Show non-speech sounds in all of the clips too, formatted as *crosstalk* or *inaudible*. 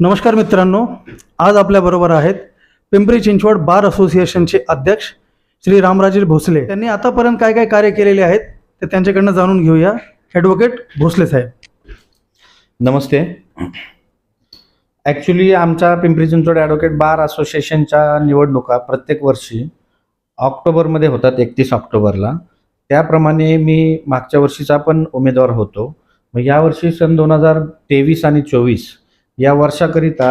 नमस्कार मित्रांनो आज आपल्याबरोबर आहेत पिंपरी चिंचवड बार असोसिएशनचे अध्यक्ष श्री रामराजे भोसले. त्यांनी आतापर्यंत काय काय कार्य केलेले आहेत ते त्यांच्याकडनं जाणून घेऊया. ॲडव्होकेट भोसले साहेब. नमस्ते. ॲक्च्युली आमच्या पिंपरी चिंचवड ॲडव्होकेट बार असोसिएशनच्या निवडणुका प्रत्येक वर्षी ऑक्टोबरमध्ये होतात एकतीस ऑक्टोबरला. त्याप्रमाणे मी मागच्या वर्षीचा पण उमेदवार होतो. मग यावर्षी सन दोन हजार तेवीस आणि चोवीस या वर्षाकरिता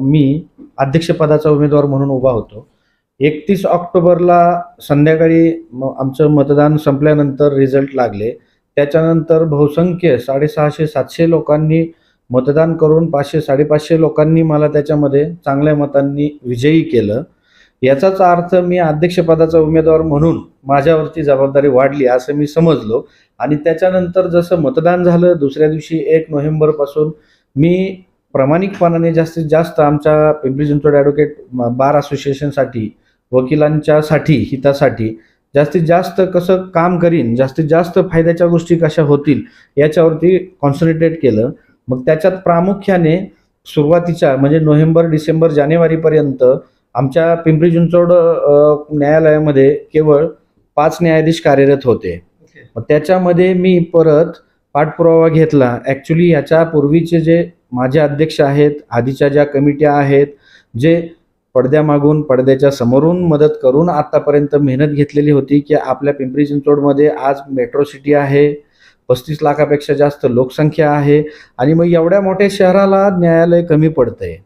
मी अध्यक्षपदाचा उमेदवार म्हणून उभा होतो. एकतीस ऑक्टोबरला संध्याकाळी आमचं मतदान संपल्यानंतर रिझल्ट लागले. त्याच्यानंतर बहुसंख्य साडेसहाशे सातशे लोकांनी मतदान करून पाचशे साडेपाचशे लोकांनी मला त्याच्यामध्ये चांगल्या मतांनी विजयी केलं. याचाच अर्थ मी अध्यक्षपदाचा उमेदवार म्हणून माझ्यावरती जबाबदारी वाढली असं मी समजलो. आणि त्याच्यानंतर जसं मतदान झालं दुसऱ्या दिवशी एक नोव्हेंबरपासून मी प्रामाणिकपणाने जास्तीत जास्त आमच्या पिंपरी चिंचवड ॲडव्होकेट बार असोसिएशनसाठी वकिलांच्यासाठी हितासाठी जास्तीत जास्त कसं काम करीन जास्तीत जास्त फायद्याच्या गोष्टी कशा होतील याच्यावरती कॉन्सन्ट्रेट केलं. मग त्याच्यात प्रामुख्याने सुरुवातीच्या म्हणजे नोव्हेंबर डिसेंबर जानेवारीपर्यंत आमच्या पिंपरी चिंचवड न्यायालयामध्ये केवळ पाच न्यायाधीश कार्यरत होते. मग त्याच्यामध्ये मी परत पाठपुरावा घेतला. ॲक्च्युली याच्या पूर्वीचे जे माझे अध्यक्ष आहेत आधीच्या ज्या कमिट्या आहेत जे पडद्यामागून पडद्याच्या समोरून मदत करून आत्तापर्यंत मेहनत घेतलेली होती की आपल्या पिंपरी चिंचवडमध्ये आज मेट्रो सिटी आहे पस्तीस लाखापेक्षा जास्त लोकसंख्या आहे आणि मग एवढ्या मोठ्या शहराला न्यायालय कमी पडतंय.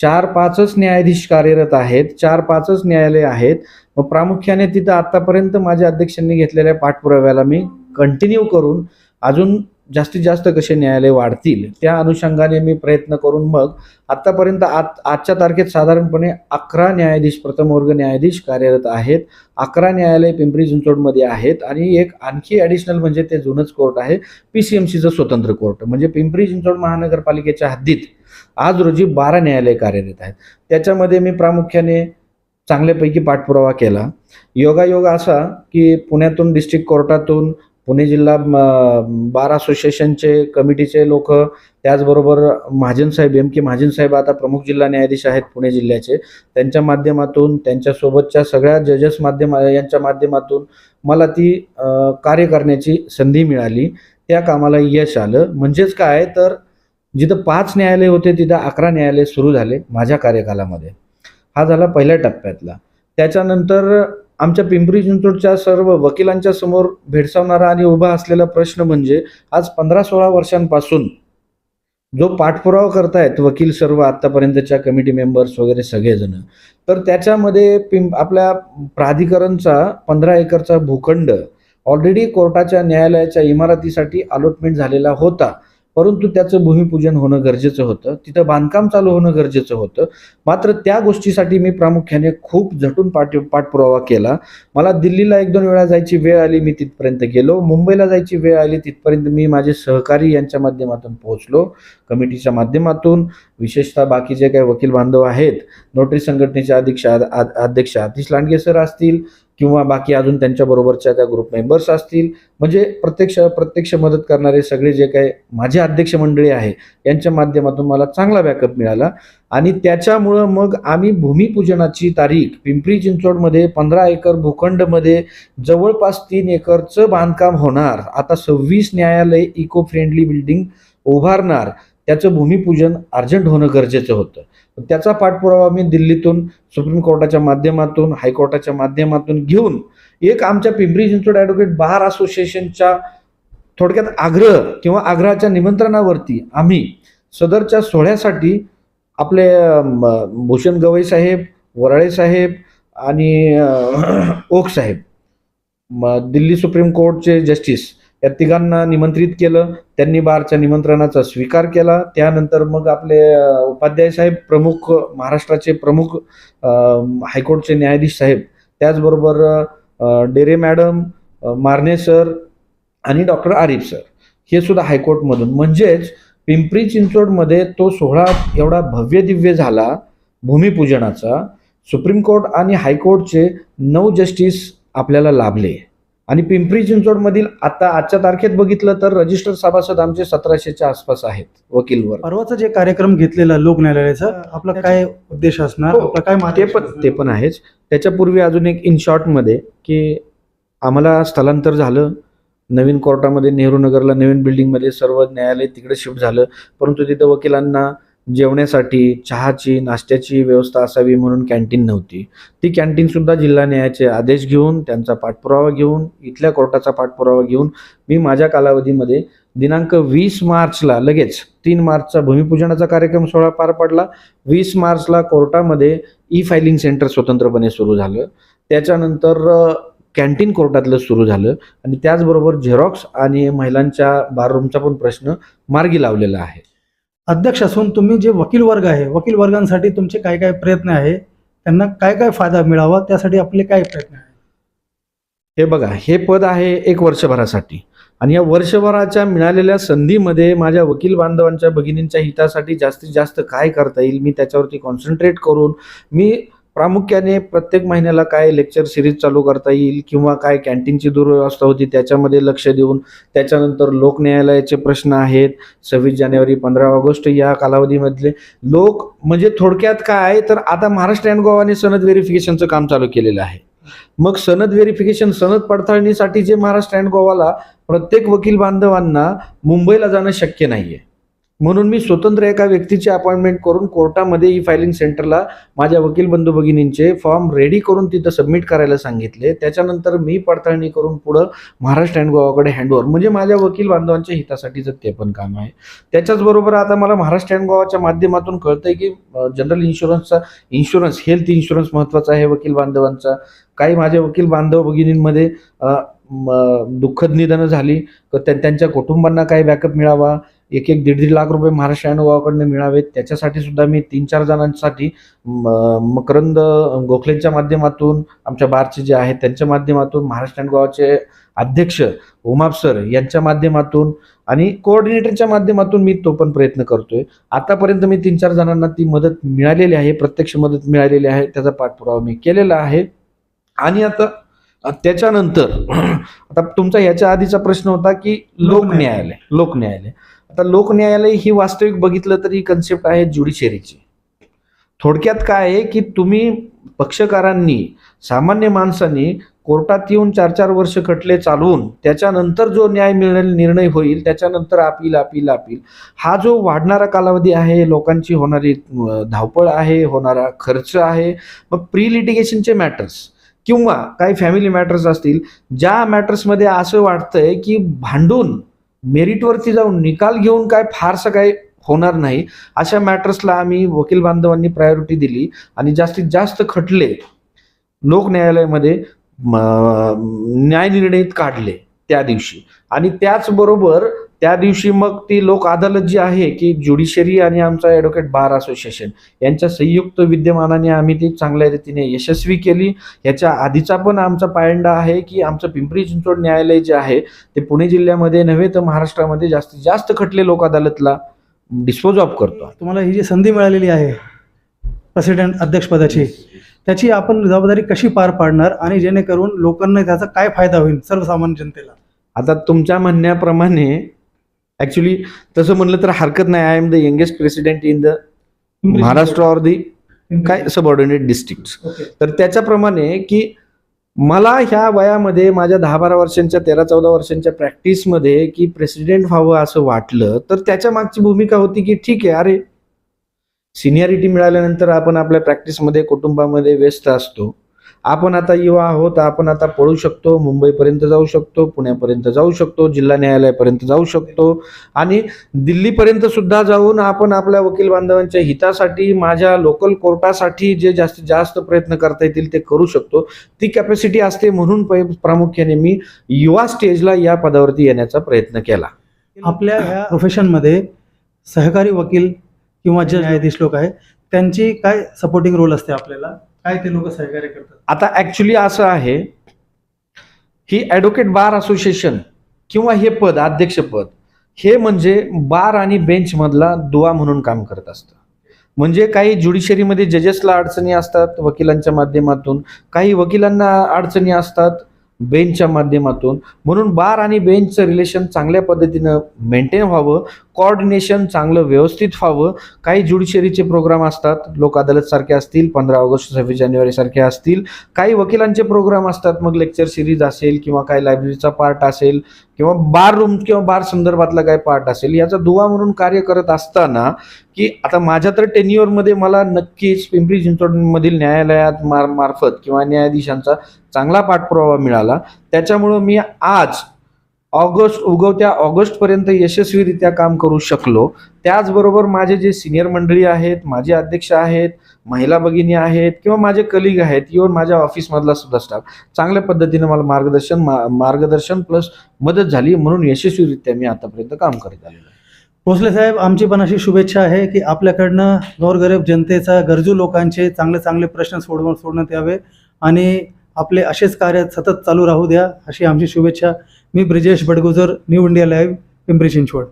चार पाचच न्यायाधीश कार्यरत आहेत चार पाचच न्यायालय आहेत. मग प्रामुख्याने तिथं आत्तापर्यंत माझ्या अध्यक्षांनी घेतलेल्या पाठपुराव्याला मी कंटिन्यू करून अजून जास्तीत जास्त कसे न्यायालय वाढतील त्या अनुषंगाने मी प्रयत्न करून मग आत्तापर्यंत आज आजच्या तारखेत साधारणपणे अकरा न्यायाधीश प्रथमवर्ग न्यायाधीश कार्यरत आहेत. अकरा न्यायालय पिंपरी चिंचवडमध्ये आहेत आणि एक आणखी ॲडिशनल म्हणजे ते जुनंच कोर्ट आहे पी सी एम सीचं स्वतंत्र कोर्ट म्हणजे पिंपरी चिंचवड महानगरपालिकेच्या हद्दीत आज रोजी बारा न्यायालय कार्यरत आहेत. त्याच्यामध्ये मी प्रामुख्याने चांगल्यापैकी पाठपुरावा केला. योगायोग असा की पुण्यातून डिस्ट्रिक्ट कोर्टातून पुणे जिल्हा म, बार असोसिएशनचे कमिटीचे लोक त्याचबरोबर महाजनसाहेब एम के महाजनसाहेब आता प्रमुख जिल्हा न्यायाधीश आहेत पुणे जिल्ह्याचे. त्यांच्या माध्यमातून त्यांच्यासोबतच्या सगळ्या जजेस माध्यम यांच्या माध्यमातून मला ती कार्य करण्याची संधी मिळाली. त्या कामाला यश आलं. म्हणजेच काय तर जिथं पाच न्यायालय होते तिथं अकरा न्यायालय सुरू झाले माझ्या कार्यकालामध्ये. हा झाला पहिल्या टप्प्यातला. त्याच्यानंतर आमच्या पिंपरी चिंचवडच्या सर्व वकिलांच्या समोर भेडसावणारा आणि उभा असलेला प्रश्न म्हणजे आज पंधरा सोळा वर्षांपासून जो पाठपुरावा करतायत वकील सर्व आत्तापर्यंतच्या कमिटी मेंबर्स वगैरे सगळेजण तर त्याच्यामध्ये पिं आपल्या प्राधिकरणचा पंधरा एकरचा भूखंड ऑलरेडी कोर्टाच्या न्यायालयाच्या इमारतीसाठी अलॉटमेंट झालेला होता. परंतु त्याचं भूमिपूजन होणं गरजेचं होतं. तिथं बांधकाम चालू होणं गरजेचं होतं. मात्र त्या गोष्टीसाठी मी प्रामुख्याने खूप झटून पाठ पाठपुरावा केला. मला दिल्लीला एक दोन वेळा जायची वेळ आली मी तिथपर्यंत गेलो. मुंबईला जायची वेळ आली तिथपर्यंत मी माझे सहकारी यांच्या माध्यमातून पोहोचलो. कमिटीच्या माध्यमातून विशेषतः बाकी जे काही वकील बांधव आहेत नोटरी संघटनेचे अध्यक्ष अध्यक्ष आतिश लांडगे सर असतील किंवा बाकी अजून त्यांच्याबरोबरच्या त्या ग्रुप मेंबर्स असतील. म्हणजे प्रत्यक्ष प्रत्यक्ष मदत करणारे सगळे जे काही माझे अध्यक्ष मंडळी आहे यांच्या माध्यमातून मला चांगला बॅकअप मिळाला. आणि त्याच्यामुळं मग आम्ही भूमिपूजनाची तारीख पिंपरी चिंचवडमध्ये पंधरा एकर भूखंडमध्ये जवळपास तीन एकरचं बांधकाम होणार. आता सव्वीस न्यायालय इको फ्रेंडली बिल्डिंग उभारणार. त्याचं भूमिपूजन अर्जंट होणं गरजेचं होतं. त्याचा पाठपुरावा मी दिल्लीतून सुप्रीम कोर्टाच्या माध्यमातून हायकोर्टाच्या माध्यमातून घेऊन एक आमच्या पिंपरी चिंचवड ॲडव्होकेट बार असोसिएशनच्या थोडक्यात आग्रह किंवा आग्रहाच्या निमंत्रणावरती आम्ही सदरच्या सोहळ्यासाठी आपले भूषण गवई साहेब वराळे साहेब आणि ओक साहेब दिल्ली सुप्रीम कोर्टचे जस्टिस या तिघांना निमंत्रित केलं. त्यांनी बारच्या निमंत्रणाचा स्वीकार केला. त्यानंतर मग आपले उपाध्याय साहेब प्रमुख महाराष्ट्राचे प्रमुख हायकोर्टचे न्यायाधीश साहेब. त्याचबरोबर डेरे मॅडम मारणे सर आणि डॉक्टर आरिफ सर. हे सुद्धा हायकोर्टमधून. म्हणजेच पिंपरी चिंचवडमध्ये तो सोहळा एवढा भव्य दिव्य झाला भूमिपूजनाचा सुप्रीम कोर्ट आणि हायकोर्टचे नऊ जस्टिस आपल्याला लाभले. आणि पिंपरी चिंचवडमधील आता आजच्या तारखेत बघितलं तर रजिस्टर सभासद आमचे सतराशेच्या आसपास आहेत वकील वर्ग परवाचा जे कार्यक्रम घेतलेला लोक न्यायालयाचा आपला काय उद्देश असणार? हो, आपला काय ते पण? ते पण आहेच. त्याच्यापूर्वी अजून एक इन शॉर्टमध्ये की आम्हाला स्थलांतर झालं. नवीन कोर्टामध्ये नेहरू नगरला नवीन बिल्डिंगमध्ये सर्व न्यायालय तिकडे शिफ्ट झालं. परंतु तिथं वकिलांना जेवण्यासाठी चहाची नाश्त्याची व्यवस्था असावी म्हणून कॅन्टीन नव्हती. ती कॅन्टीनसुद्धा जिल्हा न्यायाचे आदेश घेऊन त्यांचा पाठपुरावा घेऊन इथल्या कोर्टाचा पाठपुरावा घेऊन मी माझ्या कालावधीमध्ये दिनांक वीस मार्चला लगेच तीन मार्चचा भूमिपूजनाचा कार्यक्रम सोहळा पार पडला. वीस मार्चला कोर्टामध्ये ई फायलिंग सेंटर स्वतंत्रपणे सुरू झालं. त्याच्यानंतर कॅन्टीन कोर्टातलं सुरू झालं आणि त्याचबरोबर झेरॉक्स आणि महिलांच्या बाररूमचा पण प्रश्न मार्गी लावलेला आहे. अध्यक्ष असून तुम्ही जे वकील वर्ग आहे वकील वर्गांसाठी तुमचे काय काय प्रयत्न आहे त्यांना काय काय फायदा मिळावा त्यासाठी आपले काय प्रयत्न आहे हे बघा हे पद आहे एक वर्षभरासाठी. आणि या वर्षभराच्या मिळालेल्या संधीमध्ये माझ्या वकील बांधवांच्या भगिनींच्या हितासाठी जास्तीत जास्त काय करता येईल मी त्याच्यावरती कॉन्सन्ट्रेट करून मी प्रामुख्याने प्रत्येक महिन्याला काय लेक्चर सिरीज चालू करता येईल किंवा काय कॅन्टीनची दुर्व्यवस्था होती त्याच्यामध्ये लक्ष देऊन त्याच्यानंतर लोक न्यायालयाचे प्रश्न आहेत. सव्वीस जानेवारी पंधरा ऑगस्ट या कालावधीमधले लोक म्हणजे थोडक्यात काय तर आता महाराष्ट्र अँड गोवाने सनद व्हेरिफिकेशनचं काम चालू केलेलं आहे. मग सनद व्हेरिफिकेशन सनद पडताळणीसाठी जे महाराष्ट्र अँड गोवाला प्रत्येक वकील बांधवांना मुंबईला जाणं शक्य नाहीये. म्हणून मी स्वतंत्र एका व्यक्तीची अपॉइंटमेंट करून कोर्टामध्ये ई फायलिंग सेंटरला माझ्या वकील बंधू भगिनींचे फॉर्म रेडी करून तिथं सबमिट करायला सांगितले. त्याच्यानंतर मी पडताळणी करून पुढं महाराष्ट्र अँड गोवाकडे हँडओव्हर म्हणजे माझ्या वकील बांधवांच्या हितासाठीचं ते पण काम आहे. त्याच्याच बरोबर आता मला महाराष्ट्र अँड गोवाच्या माध्यमातून कळतंय की जनरल इन्शुरन्सचा इन्शुरन्स हेल्थ इन्शुरन्स महत्त्वाचा आहे वकील बांधवांचा. काही माझ्या वकील बांधव भगिनींमध्ये दुःखद निधनं झाली. तर त्यांच्या कुटुंबांना काही बॅकअप मिळावा. एक एक दीड दीड लाख रुपये महाराष्ट्र अनुभवाकडनं गोवाकडनं मिळावेत. त्याच्यासाठी सुद्धा मी तीन चार जणांसाठी मकरंद गोखलेंच्या माध्यमातून आमच्या बारचे जे आहेत त्यांच्या माध्यमातून महाराष्ट्र अनुभवाचे गोवाचे अध्यक्ष उमाप सर यांच्या माध्यमातून आणि कोऑर्डिनेटरच्या माध्यमातून मी तो पण प्रयत्न करतोय. आतापर्यंत मी तीन चार जणांना ती मदत मिळालेली आहे प्रत्यक्ष मदत मिळालेली आहे त्याचा पाठपुरावा मी केलेला आहे. आणि आता त्याच्यानंतर *clears throat* आता तुमचा ह्याच्या आधीचा प्रश्न होता की लोक न्यायालय लोक न्यायालय आता लोकन्यायालय ही वास्तविक बघितलं तर ही कन्सेप्ट आहे ज्युडिशरीची थोडक्यात काय आहे की तुम्ही पक्षकारांनी सामान्य माणसांनी कोर्टात येऊन चार चार वर्ष खटले चालवून त्याच्यानंतर जो न्याय मिळेल निर्णय होईल त्याच्यानंतर अपील अपील अपील हा जो वाढणारा कालावधी आहे लोकांची होणारी धावपळ आहे होणारा खर्च आहे मग प्री लिटिगेशनचे मॅटर्स किंवा काही फॅमिली मॅटर्स असतील ज्या मॅटर्समध्ये असं वाटतंय की भांडून मेरिटवरती जाऊन निकाल घेऊन काय फारसं काय होणार नाही. अशा मॅटर्सला आम्ही वकील बांधवांनी प्रायोरिटी दिली आणि जास्तीत जास्त खटले लोक न्यायालयामध्ये म, काढले त्या दिवशी. आणि त्याचबरोबर त्या दिवशी मग ती लोक अदालत जी आहे की ज्युडिशरी आणि आमचा ॲडव्होकेट बार असोसिएशन यांच्या संयुक्त विद्यमानाने आम्ही ती चांगल्या रीतीने यशस्वी केली. याच्या आधीचा पण आमचा पायंडा आहे की आमचं पिंपरी चिंचवड न्यायालय जे आहे ते पुणे जिल्ह्यामध्ये नव्हे तर महाराष्ट्रामध्ये जास्तीत जास्त खटले लोक अदालतला डिस्पोज ऑफ करतो. तुम्हाला ही जी संधी मिळालेली आहे प्रेसिडेंट अध्यक्षपदाची त्याची आपण जबाबदारी कशी पार पाडणार आणि जेणेकरून लोकांना त्याचा काय फायदा होईल सर्वसामान्य जनतेला? आता तुमच्या म्हणण्याप्रमाणे ॲक्च्युली तसं म्हणलं तर हरकत नाही. I am the youngest president in the Maharashtra or the काय सबऑर्डिनेट डिस्ट्रिक्ट तर त्याच्याप्रमाणे की मला ह्या वयामध्ये माझ्या दहा बारा वर्षांच्या तेरा चौदा वर्षांच्या प्रॅक्टिसमध्ये की प्रेसिडेंट व्हावं असं वाटलं तर त्याच्या मागची भूमिका होती की ठीक आहे अरे सिनियरिटी मिळाल्यानंतर आपण आपल्या प्रॅक्टिसमध्ये कुटुंबामध्ये व्यस्त असतो. आपण आता युवा आहोत आपण आता पळू शकतो मुंबईपर्यंत जाऊ शकतो पुण्यापर्यंत जाऊ शकतो जिल्हा न्यायालयापर्यंत जाऊ शकतो आणि दिल्लीपर्यंत सुद्धा जाऊन आपण आपल्या वकील बांधवांच्या हितासाठी माझ्या लोकल कोर्टासाठी जे जास्तीत जास्त प्रयत्न करता येतील ते करू शकतो. ती कॅपॅसिटी असते म्हणून प्रामुख्याने मी युवा स्टेजला या पदावरती येण्याचा प्रयत्न केला. आपल्या ह्या प्रोफेशनमध्ये सहकारी वकील किंवा जे न्यायाधीश लोक आहे त्यांची काय सपोर्टिंग रोल असते आपल्याला? काय ते लोक सहकार्य करतात? आता ऍक्च्युली असं आहे ही ॲडव्होकेट बार असोसिएशन किंवा हे पद अध्यक्षपद हे म्हणजे बार आणि बेंच मधला दुवा म्हणून काम करत असतं. म्हणजे काही ज्युडिशरीमध्ये जजेसला अडचणी असतात वकिलांच्या माध्यमातून काही वकिलांना अडचणी असतात बेंचच्या माध्यमातून म्हणून बार आणि बेंचचं रिलेशन चांगल्या पद्धतीनं मेंटेन व्हावं कॉर्डिनेशन चांगलं व्यवस्थित व्हावं. काही जुडिशरीचे प्रोग्राम असतात लोक अदालतसारखे असतील पंधरा ऑगस्ट सव्वीस जानेवारीसारखे असतील. काही वकिलांचे प्रोग्राम असतात मग लेक्चर सिरीज असेल किंवा काही लायब्ररीचा पार्ट असेल किंवा बार रूम किंवा बार संदर्भातला काही पार्ट असेल याचा दुवा म्हणून कार्य करत असताना की आता माझ्या तर टेन्युअरमध्ये मला नक्कीच पिंपरी चिंचवडमधील न्यायालयात मार मार्फत किंवा न्यायाधीशांचा चांगला पाठपुरावा मिळाला. त्याच्यामुळं मी आज ऑगस्ट उगवत्या ऑगस्टपर्यंत यशस्वीरित्या काम करू शकलो त्याचबरोबर माझे जे सिनियर मंडळी आहेत माझे अध्यक्ष आहेत महिला भगिनी आहेत किंवा माझे कलिग आहेत इव्हन माझ्या ऑफिसमधला सुद्धा स्टाफ चांगल्या पद्धतीनं मला मार्गदर्शन मा मार्गदर्शन प्लस मदत झाली म्हणून यशस्वीरित्या मी आतापर्यंत काम करत आलेलो आहे. भोसले साहेब आमची पण अशी शुभेच्छा आहे की आपल्याकडनं गोरगरीब जनतेचा गरजू लोकांचे चांगले चांगले प्रश्न सोडवून सोडण्यात यावे आणि आपले असेच कार्य सतत चालू राहू द्या अशी आमची शुभेच्छा मी Brijesh Badgujar new India live Pimpri Chinchwad